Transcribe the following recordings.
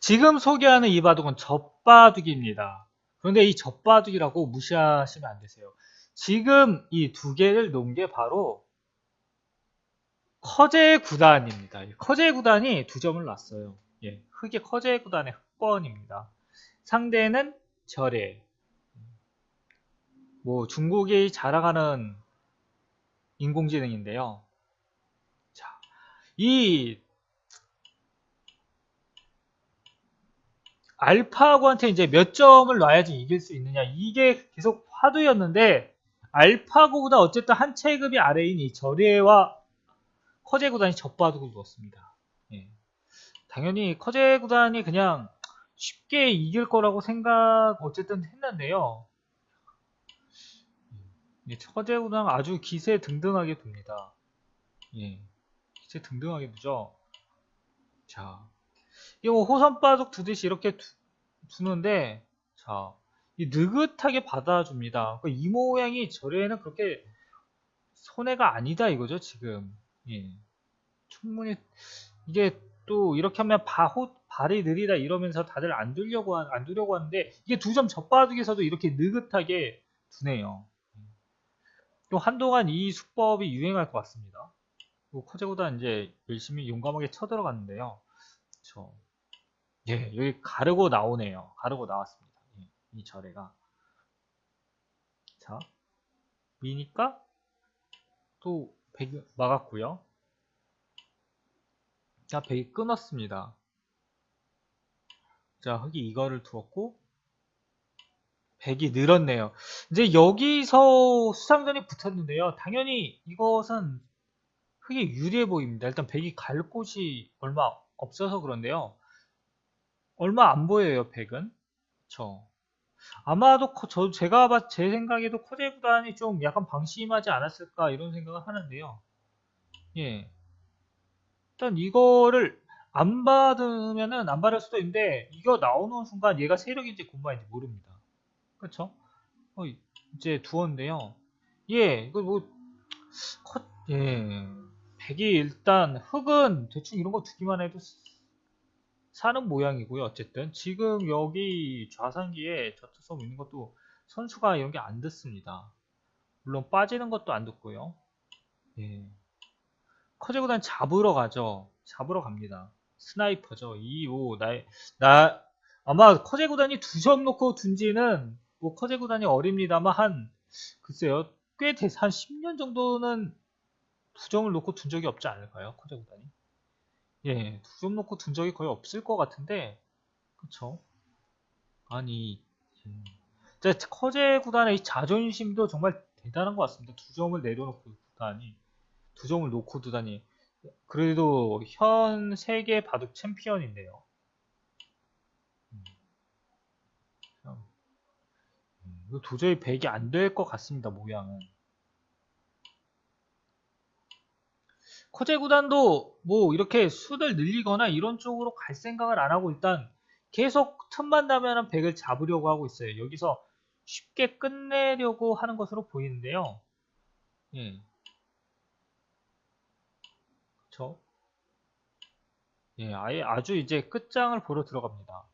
지금 소개하는 이 바둑은 젖바둑입니다. 그런데 이 젖바둑이라고 무시하시면 안 되세요. 지금 이 두 개를 놓은 게 바로 커제 구단입니다. 커제 구단이 두 점을 놨어요. 예, 흑의 커제 구단의 흑번입니다. 상대는 절에 뭐 중국이 자랑하는 인공지능인데요. 자, 이 알파고한테 이제 몇 점을 놔야지 이길 수 있느냐 이게 계속 화두였는데 알파고보다 어쨌든 한 체급이 아래인 이 저리와 커제 구단이 젖바둑을 두었습니다. 예. 당연히 커제 구단이 그냥 쉽게 이길 거라고 생각 어쨌든 했는데요. 예, 커제 구단 아주 기세 등등하게 둡니다. 예, 기세 등등하게 두죠. 자, 이거 뭐 호선 바둑 두듯이 이렇게 두, 두는데 자, 이 느긋하게 받아줍니다. 그러니까 이 모양이 저래는 그렇게 손해가 아니다 이거죠 지금. 예. 충분히 이게 또 이렇게 하면 바호, 발이 느리다 이러면서 다들 안 두려고 한, 안 두려고 하는데 이게 두점 젖바둑에서도 이렇게 느긋하게 두네요. 또 한동안 이 수법이 유행할 것 같습니다. 뭐 커제보다 이제 열심히 용감하게 쳐들어갔는데요. 그쵸. 예, 여기 가르고 나오네요. 가르고 나왔습니다. 예, 이 절에가. 자, 미니까 또 백, 막았고요. 자, 백이 끊었습니다. 자, 흑이 이거를 두었고, 백이 늘었네요. 이제 여기서 수상전이 붙었는데요. 당연히 이것은 흑이 유리해 보입니다. 일단 백이 갈 곳이 얼마 없어서 그런데요. 얼마 안 보여요, 백은. 그쵸. 아마도 저 제가 봤, 제 생각에도 코제 구단이 좀 약간 방심하지 않았을까 이런 생각을 하는데요. 예. 일단 이거를 안 받으면은 안 받을 수도 있는데 이거 나오는 순간 얘가 세력인지 군마인지 모릅니다. 그쵸? 어, 이제 두었는데요. 예, 이거 뭐, 컷, 예. 백이 일단 흑은 대충 이런 거 두기만 해도 사는 모양이고요. 어쨌든 지금 여기 좌상기에 저투섬 있는 것도 선수가 이런 게 안 듣습니다. 물론 빠지는 것도 안 듣고요. 예. 커제구단 잡으러 가죠. 잡으러 갑니다. 스나이퍼죠. 2, 5, 나, 나, 아마 커제 구단이 두 점 놓고 둔지는, 뭐 커제 구단이 어립니다만 한, 글쎄요. 꽤 돼, 한 10년 정도는 두 점을 놓고 둔 적이 없지 않을까요? 커제구단이. 예, 두 점 놓고 둔 적이 거의 없을 것 같은데, 그쵸? 아니, 음. 커제 구단의 자존심도 정말 대단한 것 같습니다. 두 점을 내려놓고 두다니, 두 점을 놓고 두다니. 그래도 현 세계 바둑 챔피언인데요. 음. 음, 도저히 백이 안 될 것 같습니다, 모양은. 커제 구단도 뭐 이렇게 수를 늘리거나 이런 쪽으로 갈 생각을 안 하고 일단 계속 틈만 나면 백을 잡으려고 하고 있어요. 여기서 쉽게 끝내려고 하는 것으로 보이는데요. 예. 그쵸? 예, 아예 아주 이제 끝장을 보러 들어갑니다.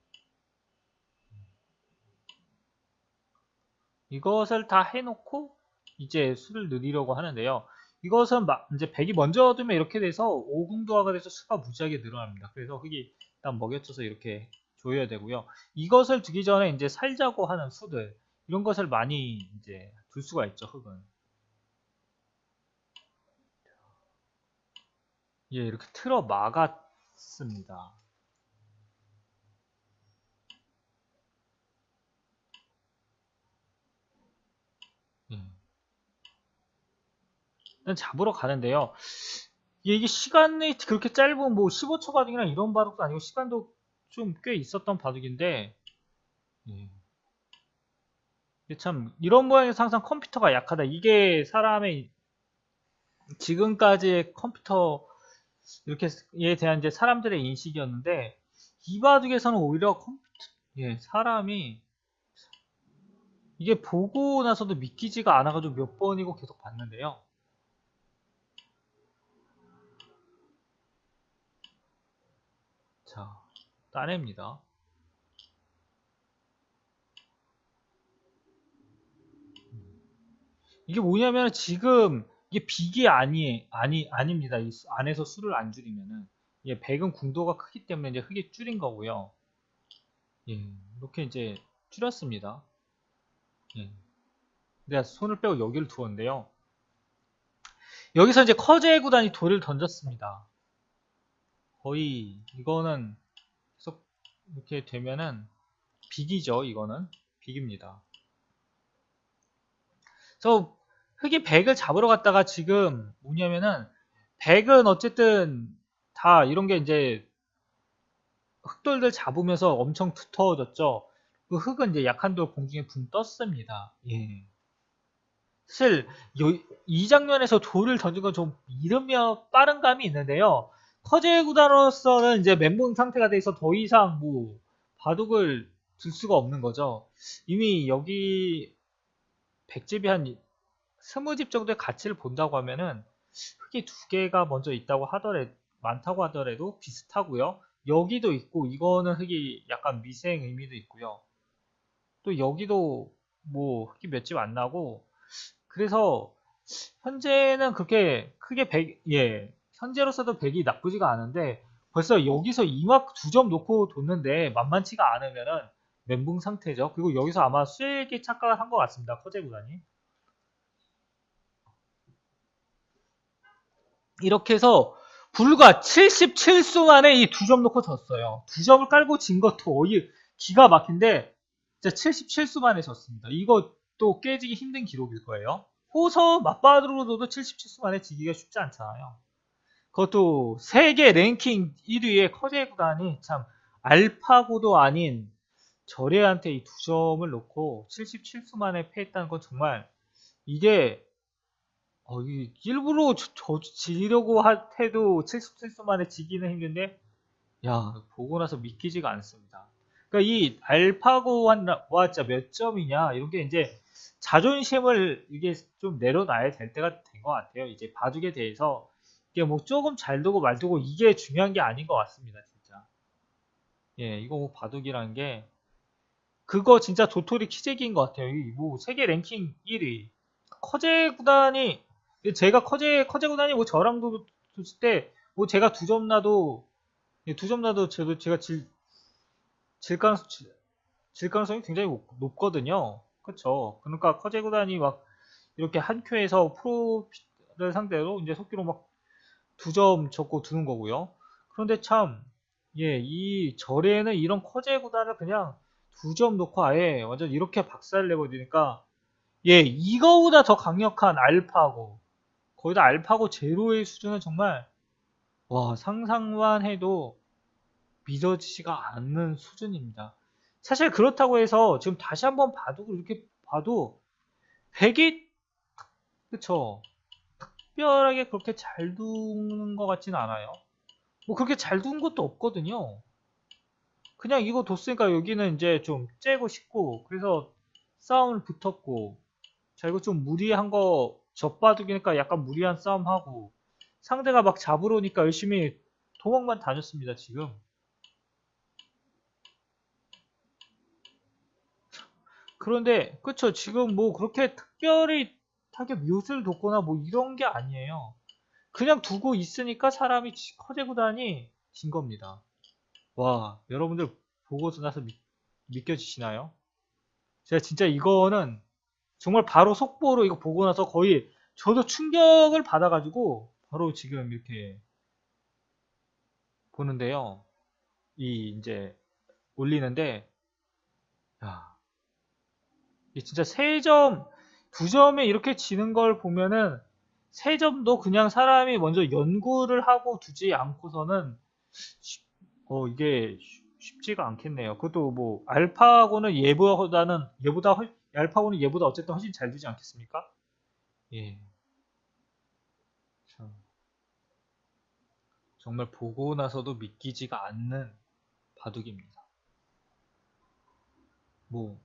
이것을 다 해놓고 이제 수를 늘리려고 하는데요. 이것은 막 이제 100이 먼저 두면 이렇게 돼서 5궁도화가 돼서 수가 무지하게 늘어납니다. 그래서 흙이 일단 먹여쳐서 이렇게 줘야 되고요. 이것을 두기 전에 이제 살자고 하는 수들 이런 것을 많이 이제 둘 수가 있죠. 흙은. 예, 이렇게 틀어 막았습니다. 잡으러 가는데요. 이게 시간이 그렇게 짧은 뭐 15초 바둑이나 이런 바둑도 아니고 시간도 좀 꽤 있었던 바둑인데 예. 참 이런 모양에서 항상 컴퓨터가 약하다. 이게 사람의 지금까지의 컴퓨터 이렇게에 대한 이제 사람들의 인식이었는데 이 바둑에서는 오히려 컴퓨터 예, 사람이 이게 보고 나서도 믿기지가 않아가지고 몇 번이고 계속 봤는데요. 자, 따냅니다. 이게 뭐냐면 지금 이게 빅이 아니 아니 아닙니다. 이 수- 안에서 수를 안 줄이면은 예, 100은 궁도가 크기 때문에 이제 흙이 줄인 거고요. 예, 이렇게 이제 줄였습니다. 예. 내가 손을 빼고 여기를 두었는데요. 여기서 이제 커제 구단이 돌을 던졌습니다. 거의 이거는 계속 이렇게 되면은 빅이죠. 이거는 빅입니다. 저 흑이 100을 잡으러 갔다가 지금 뭐냐면은 100은 어쨌든 다 이런 게 이제 흑돌들 잡으면서 엄청 두터워졌죠. 그 흑은 이제 약한 돌 공중에 붕 떴습니다. 예. 사실 요- 이 장면에서 돌을 던진 건 좀 이르며 빠른 감이 있는데요. 커제 구단으로서는 이제 멘붕 상태가 돼 있어 더 이상 뭐 바둑을 들 수가 없는 거죠. 이미 여기 백집이 한 스무 집 정도의 가치를 본다고 하면은 흑이 두 개가 먼저 있다고 하더라도 많다고 하더라도 비슷하고요. 여기도 있고 이거는 흑이 약간 미생 의미도 있고요. 또 여기도 뭐 흑이 몇 집 안 나고 그래서 현재는 그렇게 크게 100, 예, 현재로서도 100이 나쁘지가 않은데 벌써 여기서 2막 두점 놓고 뒀는데 만만치가 않으면은 멘붕 상태죠. 그리고 여기서 아마 수액이 착각을 한 것 같습니다. 커제 구단이. 이렇게 해서 불과 77수 만에 이 두 점 놓고 졌어요. 두 점을 깔고 진 것도 어이 기가 막힌데 진짜 77수 만에 졌습니다. 이것도 깨지기 힘든 기록일 거예요. 호서 맞바둑으로도 77수 만에 지기가 쉽지 않잖아요. 그것도 세계 랭킹 1위의 커제 구단이 참 알파고도 아닌 저래한테 이 두 점을 놓고 77수 만에 패했다는 건 정말 이게 어, 이 일부러 저, 저 지려고 할 해도 77수 만에 지기는 힘든데 야 보고 나서 믿기지가 않습니다. 그러니까 이 알파고와 진짜 몇 점이냐 이런 게 이제 자존심을 이게 좀 내려놔야 될 때가 된 것 같아요. 이제 바둑에 대해서 이게 뭐 조금 잘 두고 말 두고 이게 중요한 게 아닌 것 같습니다. 진짜. 예, 이거 뭐 바둑이라는 게 그거 진짜 도토리 키재기인 것 같아요. 이뭐 세계 랭킹 1위 커제 구단이 제가 커제 커제 구단이 뭐 저랑도 뒀을 때 뭐 제가 두 점 나도 예, 두점 나도 저도 제가 질, 질, 가능성, 질 가능성이 굉장히 높- 높거든요. 그쵸. 그러니까 커제 구단이 막 이렇게 한 큐에서 프로를 상대로 이제 속기로 막 두 점 적고 두는 거고요. 그런데 참, 예, 이 절에는 이런 커제 구단을 그냥 두 점 놓고 아예 완전 이렇게 박살을 내버리니까, 예, 이거보다 더 강력한 알파고, 거의 다 알파고 제로의 수준은 정말, 와, 상상만 해도 믿어지지가 않는 수준입니다. 사실 그렇다고 해서 지금 다시 한번 바둑을 이렇게 봐도 백이 그쵸 특별하게 그렇게 잘 두는 것 같지는 않아요. 뭐 그렇게 잘 두는 것도 없거든요. 그냥 이거 뒀으니까 여기는 이제 좀 째고 싶고 그래서 싸움을 붙었고 자 이거 좀 무리한 거 젖바둑이니까 약간 무리한 싸움 하고 상대가 막 잡으러 오니까 열심히 도망만 다녔습니다 지금 그런데 그쵸 지금 뭐 그렇게 특별히 타격 묘수를 뒀거나 뭐 이런 게 아니에요 그냥 두고 있으니까 사람이 지- 커제 구단이 진 겁니다 와 여러분들 보고 나서 믿, 믿겨지시나요? 제가 진짜 이거는 정말 바로 속보로 이거 보고 나서 거의 저도 충격을 받아가지고 바로 지금 이렇게 보는데요. 이 이제 올리는데 야 이게 진짜 세 점, 두 점에 이렇게 지는 걸 보면은 세 점도 그냥 사람이 먼저 연구를 하고 두지 않고서는 쉽- 어 이게 쉽- 쉽지가 않겠네요. 그것도 뭐 알파고는 얘보다는 얘보다 훨- 알파고는 얘보다 어쨌든 훨씬 잘 두지 않겠습니까? 예. 참, 정말 보고 나서도 믿기지가 않는 바둑입니다. 뭐